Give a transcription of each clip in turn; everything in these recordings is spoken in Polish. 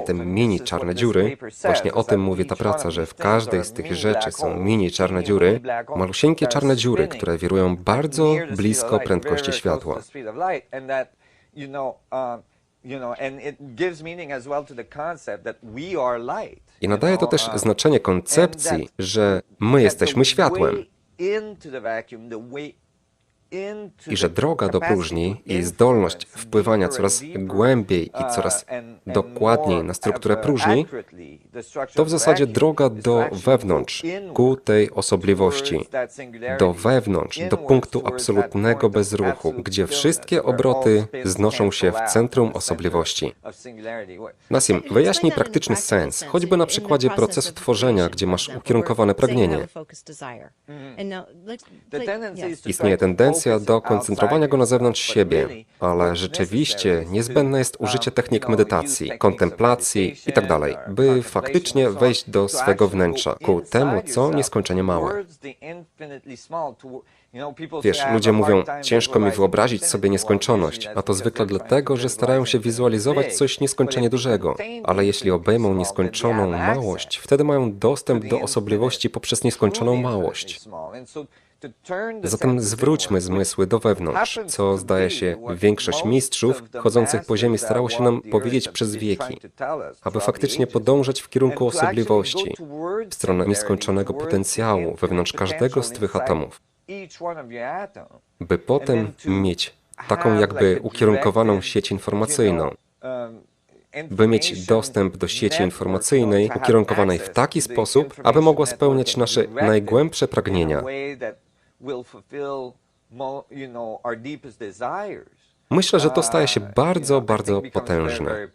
te mini czarne dziury, właśnie o tym mówi ta praca, że w każdej z tych rzeczy są mini czarne dziury, malusieńkie czarne dziury, które wirują bardzo blisko prędkości światła. I nadaje to też znaczenie koncepcji, że my jesteśmy światłem i że droga do próżni i zdolność wpływania coraz głębiej i coraz dokładniej na strukturę próżni to w zasadzie droga do wewnątrz, ku tej osobliwości, do wewnątrz, do punktu absolutnego bezruchu, gdzie wszystkie obroty znoszą się w centrum osobliwości. Nasim, wyjaśnij praktyczny sens, choćby na przykładzie procesu tworzenia, gdzie masz ukierunkowane pragnienie. Istnieje tendencja do koncentrowania go na zewnątrz siebie, ale rzeczywiście niezbędne jest użycie technik medytacji, kontemplacji itd., by faktycznie wejść do swego wnętrza, ku temu, co nieskończenie małe. Wiesz, ludzie mówią, ciężko mi wyobrazić sobie nieskończoność, a to zwykle dlatego, że starają się wizualizować coś nieskończenie dużego. Ale jeśli obejmą nieskończoną małość, wtedy mają dostęp do osobliwości poprzez nieskończoną małość. Zatem zwróćmy zmysły do wewnątrz, co zdaje się większość mistrzów chodzących po ziemi starało się nam powiedzieć przez wieki, aby faktycznie podążać w kierunku osobliwości, w stronę nieskończonego potencjału wewnątrz każdego z Twych atomów, by potem mieć taką jakby ukierunkowaną sieć informacyjną, by mieć dostęp do sieci informacyjnej ukierunkowanej w taki sposób, aby mogła spełniać nasze najgłębsze pragnienia. Myślę, że to staje się bardzo, bardzo potężne.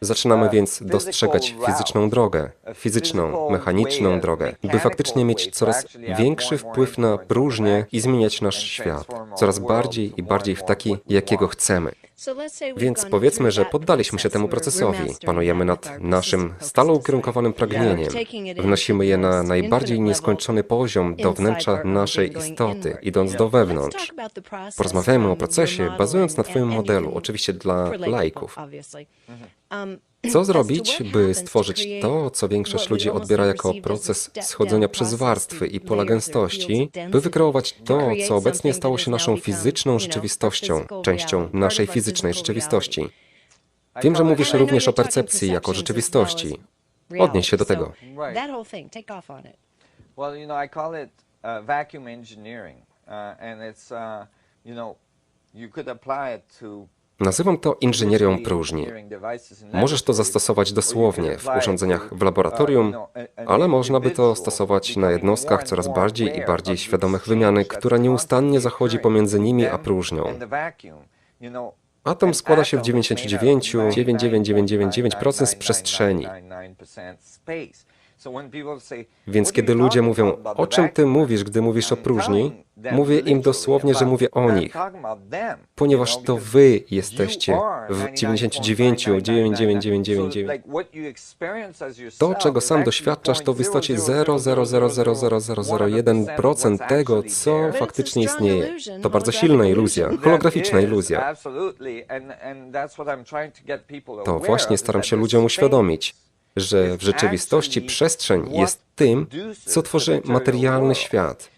Zaczynamy więc dostrzegać fizyczną drogę, fizyczną, mechaniczną drogę, by faktycznie mieć coraz większy wpływ na próżnię i zmieniać nasz świat, coraz bardziej i bardziej w taki, jakiego chcemy. Więc powiedzmy, że poddaliśmy się temu procesowi. Panujemy nad naszym stale ukierunkowanym pragnieniem. Wnosimy je na najbardziej nieskończony poziom do wnętrza naszej istoty, idąc do wewnątrz. Porozmawiajmy o procesie, bazując na Twoim modelu, oczywiście dla laików. Co zrobić, by stworzyć to, co większość ludzi odbiera jako proces schodzenia przez warstwy i pola gęstości, by wykreować to, co obecnie stało się naszą fizyczną rzeczywistością, częścią naszej fizycznej rzeczywistości? Wiem, że mówisz również o percepcji jako rzeczywistości. Odnieś się do tego. Well, you know, I call it uh, vacuum engineering, uh, and it's, uh, you know, you could apply it to Nazywam to inżynierią próżni. Możesz to zastosować dosłownie w urządzeniach w laboratorium, ale można by to stosować na jednostkach coraz bardziej i bardziej świadomych wymiany, która nieustannie zachodzi pomiędzy nimi a próżnią. Atom składa się w 99,99999% z przestrzeni. Więc kiedy ludzie mówią, o czym ty mówisz, gdy mówisz o próżni, mówię im dosłownie, że mówię o nich, ponieważ to wy jesteście w 99,99999. To, czego sam doświadczasz, to w istocie 0,0000001% tego, co faktycznie istnieje. To bardzo silna iluzja, holograficzna iluzja. To właśnie staram się ludziom uświadomić że w rzeczywistości przestrzeń jest tym, co tworzy materialny świat.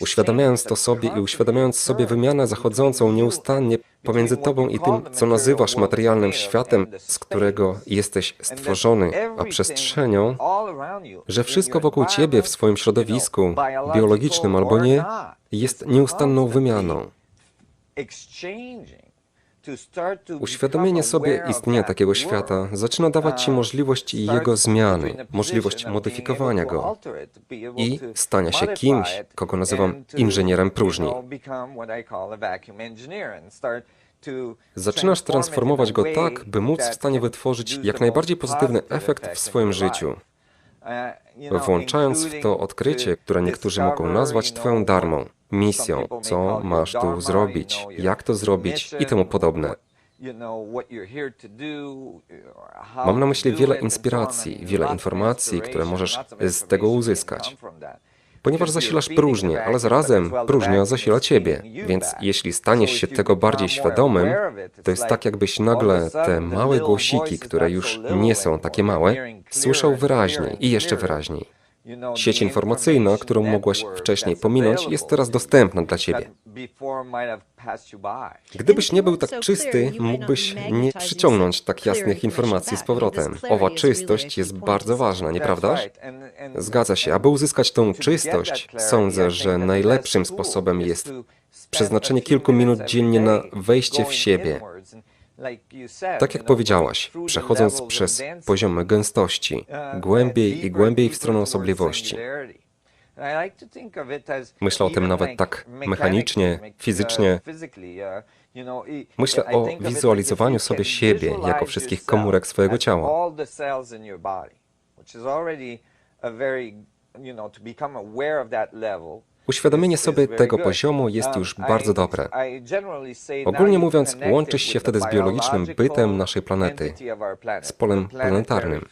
Uświadamiając to sobie i uświadamiając sobie wymianę zachodzącą nieustannie pomiędzy Tobą i tym, co nazywasz materialnym światem, z którego jesteś stworzony, a przestrzenią, że wszystko wokół Ciebie w swoim środowisku, biologicznym albo nie, jest nieustanną wymianą. Uświadomienie sobie istnienia takiego świata zaczyna dawać Ci możliwość jego zmiany, możliwość modyfikowania go i stania się kimś, kogo nazywam inżynierem próżni. Zaczynasz transformować go tak, by móc w stanie wytworzyć jak najbardziej pozytywny efekt w swoim życiu, włączając w to odkrycie, które niektórzy mogą nazwać Twoją darmą misją, co masz tu zrobić, jak to zrobić i temu podobne. Mam na myśli wiele inspiracji, wiele informacji, które możesz z tego uzyskać. ponieważ zasilasz próżnię, ale zarazem próżnia zasila ciebie. Więc jeśli staniesz się tego bardziej świadomym, to jest tak, jakbyś nagle te małe głosiki, które już nie są takie małe, słyszał wyraźniej i jeszcze wyraźniej. Sieć informacyjna, którą mogłaś wcześniej pominąć, jest teraz dostępna dla ciebie. Gdybyś nie był tak czysty, mógłbyś nie przyciągnąć tak jasnych informacji z powrotem. Owa czystość jest bardzo ważna, nieprawdaż? Zgadza się. Aby uzyskać tą czystość, sądzę, że najlepszym sposobem jest przeznaczenie kilku minut dziennie na wejście w siebie. Tak jak powiedziałaś, przechodząc przez poziomy gęstości, głębiej i głębiej w stronę osobliwości. Myślę o tym nawet tak mechanicznie, fizycznie. Myślę o wizualizowaniu sobie siebie jako wszystkich komórek swojego ciała. Uświadomienie sobie tego poziomu jest już bardzo dobre. Ogólnie mówiąc, łączysz się wtedy z biologicznym bytem naszej planety, z polem planetarnym.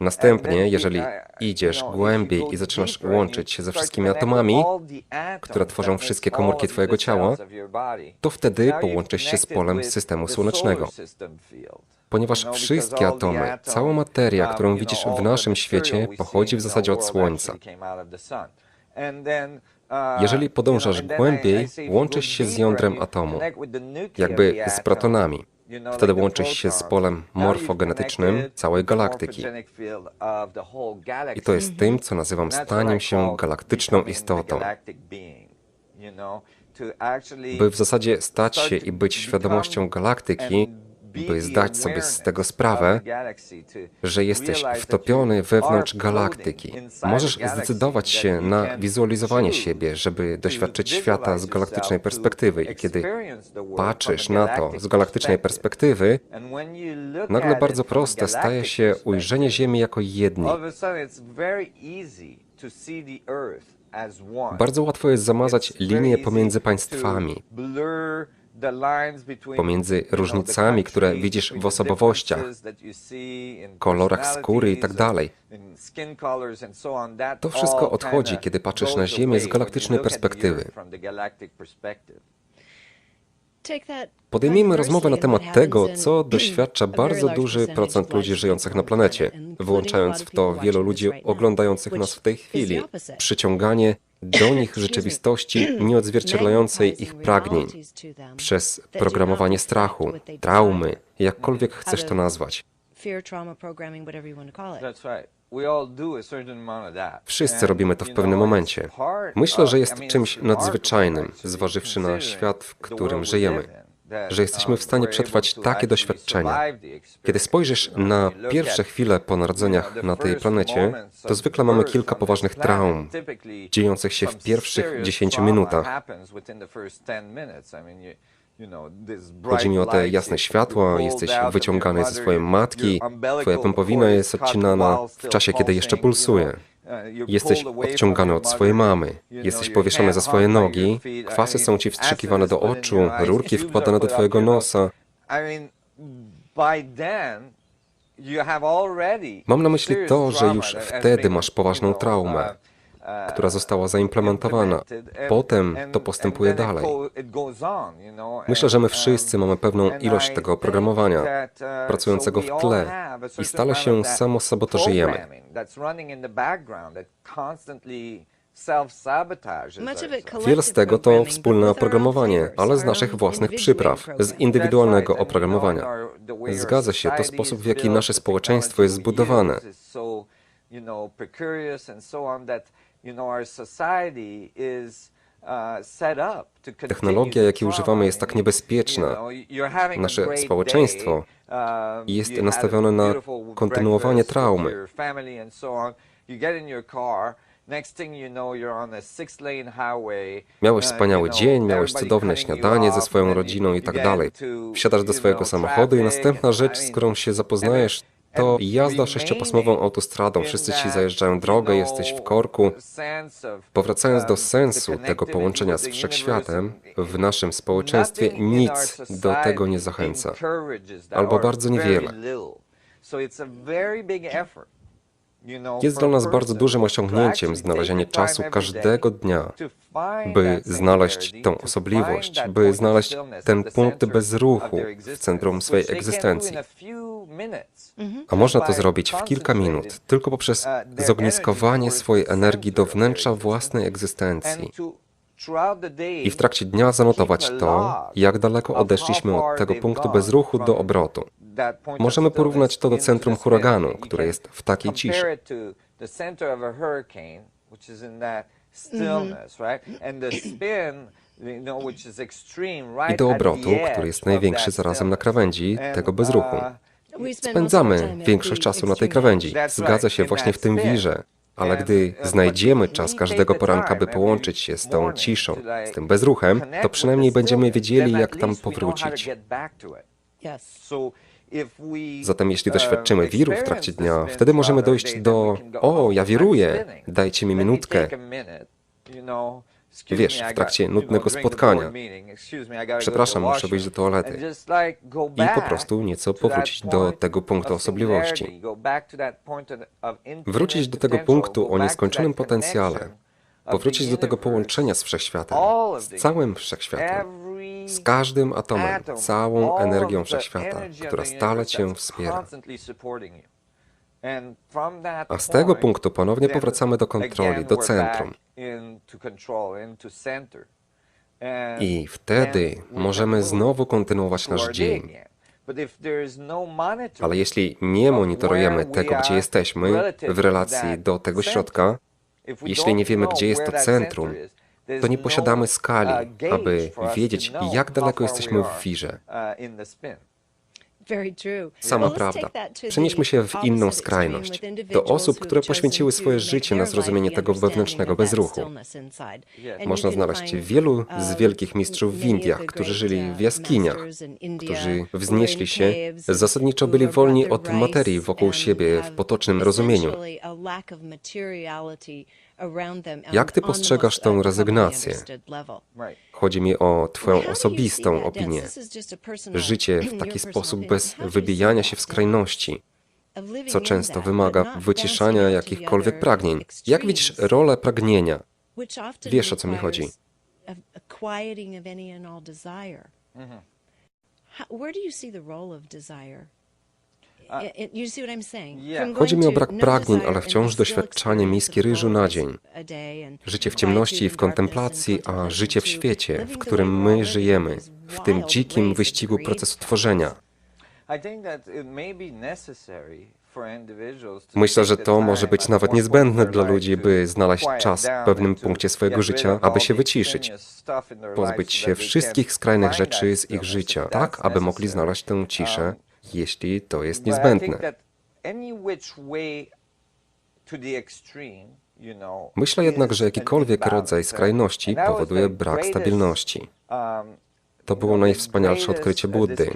Następnie, jeżeli idziesz głębiej i zaczynasz łączyć się ze wszystkimi atomami, które tworzą wszystkie komórki Twojego ciała, to wtedy połączysz się z polem systemu słonecznego. Ponieważ wszystkie atomy, cała materia, którą widzisz w naszym świecie, pochodzi w zasadzie od Słońca. Jeżeli podążasz głębiej, łączysz się z jądrem atomu, jakby z protonami. Wtedy łączysz się z polem morfogenetycznym całej galaktyki. I to jest tym, co nazywam staniem się galaktyczną istotą. By w zasadzie stać się i być świadomością galaktyki, by zdać sobie z tego sprawę, że jesteś wtopiony wewnątrz galaktyki. Możesz zdecydować się na wizualizowanie siebie, żeby doświadczyć świata z galaktycznej perspektywy. I kiedy patrzysz na to z galaktycznej perspektywy, nagle bardzo proste staje się ujrzenie Ziemi jako jedni. Bardzo łatwo jest zamazać linie pomiędzy państwami, pomiędzy różnicami, które widzisz w osobowościach, kolorach skóry i tak dalej. To wszystko odchodzi, kiedy patrzysz na Ziemię z galaktycznej perspektywy. Podejmijmy rozmowę na temat tego, co doświadcza bardzo duży procent ludzi żyjących na planecie, włączając w to wielu ludzi oglądających nas w tej chwili. Przyciąganie do nich rzeczywistości nieodzwierciedlającej ich pragnień przez programowanie strachu, traumy, jakkolwiek chcesz to nazwać. Wszyscy robimy to w pewnym momencie. Myślę, że jest czymś nadzwyczajnym, zważywszy na świat, w którym żyjemy że jesteśmy w stanie przetrwać takie doświadczenia. Kiedy spojrzysz na pierwsze chwile po narodzeniach na tej planecie, to zwykle mamy kilka poważnych traum dziejących się w pierwszych 10 minutach. Chodzi mi o te jasne światła, jesteś wyciągany ze swojej matki, twoja pępowina jest odcinana w czasie, kiedy jeszcze pulsuje. Jesteś odciągany od swojej mamy, jesteś powieszony za swoje nogi, kwasy są ci wstrzykiwane do oczu, rurki wkładane do twojego nosa. Mam na myśli to, że już wtedy masz poważną traumę, która została zaimplementowana. Potem to postępuje dalej. Myślę, że my wszyscy mamy pewną ilość tego oprogramowania pracującego w tle i stale się samosabotażujemy. Wiele z tego to wspólne oprogramowanie, ale z naszych własnych przypraw, z indywidualnego oprogramowania. Zgadza się, to sposób, w jaki nasze społeczeństwo jest zbudowane. Technologia, jakiej używamy, jest tak niebezpieczna. Nasze społeczeństwo jest nastawione na kontynuowanie traumy. Miałeś wspaniały dzień, miałeś cudowne śniadanie ze swoją rodziną i tak dalej. Wsiadasz do swojego samochodu i następna rzecz, z którą się zapoznajesz, to jazda sześciopasmową autostradą. Wszyscy ci zajeżdżają drogę, jesteś w korku. Powracając do sensu tego połączenia z wszechświatem, w naszym społeczeństwie nic do tego nie zachęca, albo bardzo niewiele. Jest dla nas bardzo dużym osiągnięciem znalezienie czasu każdego dnia, by znaleźć tą osobliwość, by znaleźć ten punkt bezruchu w centrum swojej egzystencji. A można to zrobić w kilka minut, tylko poprzez zogniskowanie swojej energii do wnętrza własnej egzystencji. I w trakcie dnia zanotować to, jak daleko odeszliśmy od tego punktu bezruchu do obrotu. Możemy porównać to do centrum huraganu, które jest w takiej ciszy. I do obrotu, który jest największy zarazem na krawędzi tego bezruchu. Spędzamy większość czasu na tej krawędzi. Zgadza się właśnie w tym wirze. Ale gdy znajdziemy czas każdego poranka, by połączyć się z tą ciszą, z tym bezruchem, to przynajmniej będziemy wiedzieli, jak tam powrócić. Zatem jeśli doświadczymy wiru w trakcie dnia, wtedy możemy dojść do o, ja wiruję, dajcie mi minutkę. Wiesz, w trakcie nudnego spotkania. Przepraszam, muszę wyjść do toalety. I po prostu nieco powrócić do tego punktu osobliwości. Wrócić do tego punktu o nieskończonym potencjale. Powrócić do tego połączenia z wszechświatem, z całym wszechświatem, z każdym atomem, całą energią wszechświata, która stale cię wspiera. A z tego punktu ponownie powracamy do kontroli, do centrum. I wtedy możemy znowu kontynuować nasz dzień. Ale jeśli nie monitorujemy tego, gdzie jesteśmy w relacji do tego środka, jeśli nie wiemy, gdzie jest to centrum, to nie posiadamy skali, aby wiedzieć, jak daleko jesteśmy w wirze. Sama prawda. Przenieśmy się w inną skrajność. Do osób, które poświęciły swoje życie na zrozumienie tego wewnętrznego bezruchu. Można znaleźć wielu z wielkich mistrzów w Indiach, którzy żyli w jaskiniach, którzy wznieśli się, zasadniczo byli wolni od materii wokół siebie w potocznym rozumieniu. Jak ty postrzegasz tę rezygnację? Chodzi mi o Twoją osobistą opinię. Życie w taki sposób bez wybijania się w skrajności, co często wymaga wyciszania jakichkolwiek pragnień. Jak widzisz rolę pragnienia? Wiesz, o co mi chodzi. Chodzi mi o brak pragnień, ale wciąż doświadczanie miski ryżu na dzień. Życie w ciemności i w kontemplacji, a życie w świecie, w którym my żyjemy, w tym dzikim wyścigu procesu tworzenia. Myślę, że to może być nawet niezbędne dla ludzi, by znaleźć czas w pewnym punkcie swojego życia, aby się wyciszyć, pozbyć się wszystkich skrajnych rzeczy z ich życia, tak aby mogli znaleźć tę ciszę, jeśli to jest niezbędne. Myślę jednak, że jakikolwiek rodzaj skrajności powoduje brak stabilności. To było najwspanialsze odkrycie Buddy.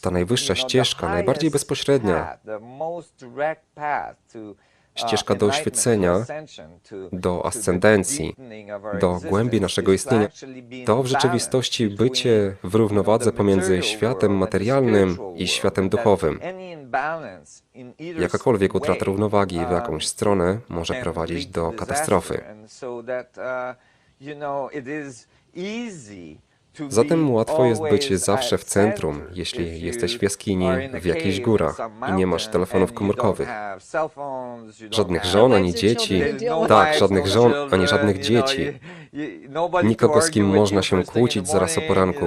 Ta najwyższa ścieżka, najbardziej bezpośrednia, ścieżka do oświecenia, do ascendencji, do głębi naszego istnienia, to w rzeczywistości bycie w równowadze pomiędzy światem materialnym i światem duchowym. Jakakolwiek utrata równowagi w jakąś stronę może prowadzić do katastrofy. Zatem łatwo jest być zawsze w centrum, jeśli jesteś w jaskini, w jakichś górach i nie masz telefonów komórkowych. Żadnych żon ani dzieci. Tak, żadnych żon ani żadnych dzieci. Nikogo, z kim można się kłócić zaraz o poranku.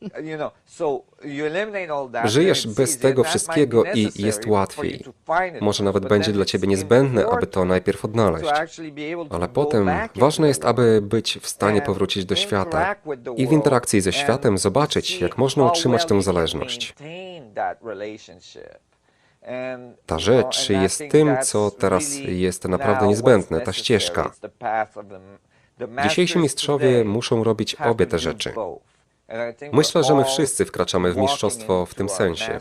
Żyjesz bez tego wszystkiego i jest łatwiej. Może nawet będzie dla ciebie niezbędne, aby to najpierw odnaleźć. Ale potem ważne jest, aby być w stanie powrócić do świata i w interakcji ze światem zobaczyć, jak można utrzymać tę zależność. Ta rzecz jest tym, co teraz jest naprawdę niezbędne, ta ścieżka. Dzisiejsi mistrzowie muszą robić obie te rzeczy. Myślę, że my wszyscy wkraczamy w mistrzostwo w tym sensie.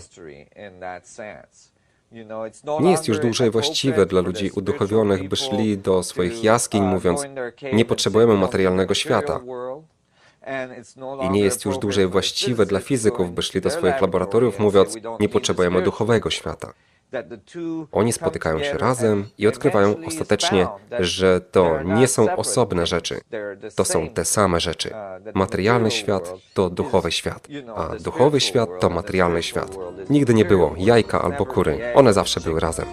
Nie jest już dłużej właściwe dla ludzi uduchowionych, by szli do swoich jaskiń, mówiąc: Nie potrzebujemy materialnego świata. I nie jest już dłużej właściwe dla fizyków, by szli do swoich laboratoriów mówiąc, nie potrzebujemy duchowego świata. Oni spotykają się razem i odkrywają ostatecznie, że to nie są osobne rzeczy. To są te same rzeczy. Materialny świat to duchowy świat, a duchowy świat to materialny świat. Nigdy nie było jajka albo kury. One zawsze były razem.